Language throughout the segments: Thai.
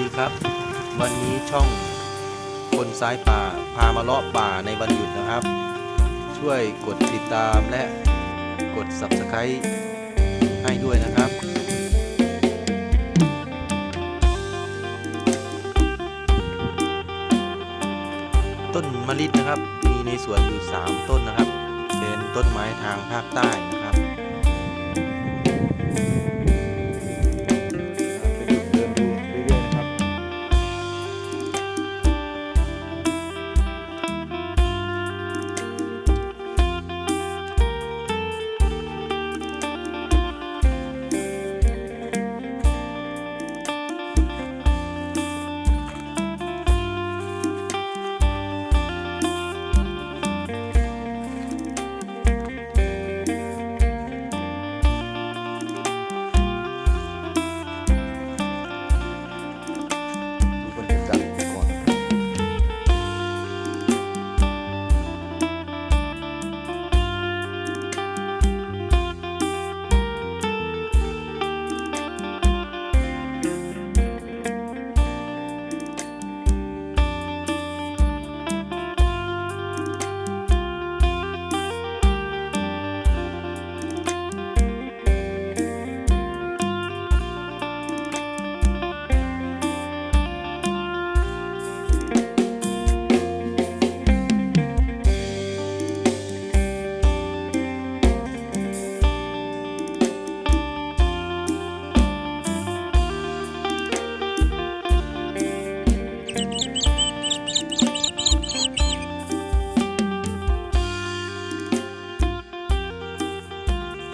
ดีครับ วันนี้ช่องคนซ้ายป่าพามาเลาะป่าในวันหยุดนะครับ ช่วยกดติดตามและกด subscribe ให้ด้วยนะครับต้นมะลินะครับ มีในสวนอยู่ 3 ต้นนะครับ เป็นต้นไม้ทางภาคใต้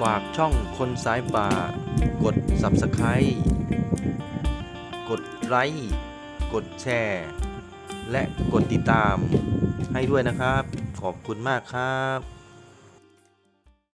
ฝากช่องคนสายป่า กด subscribe กดไลค์ กดแชร์ และกดติดตามให้ด้วยนะครับ ขอบคุณมากครับ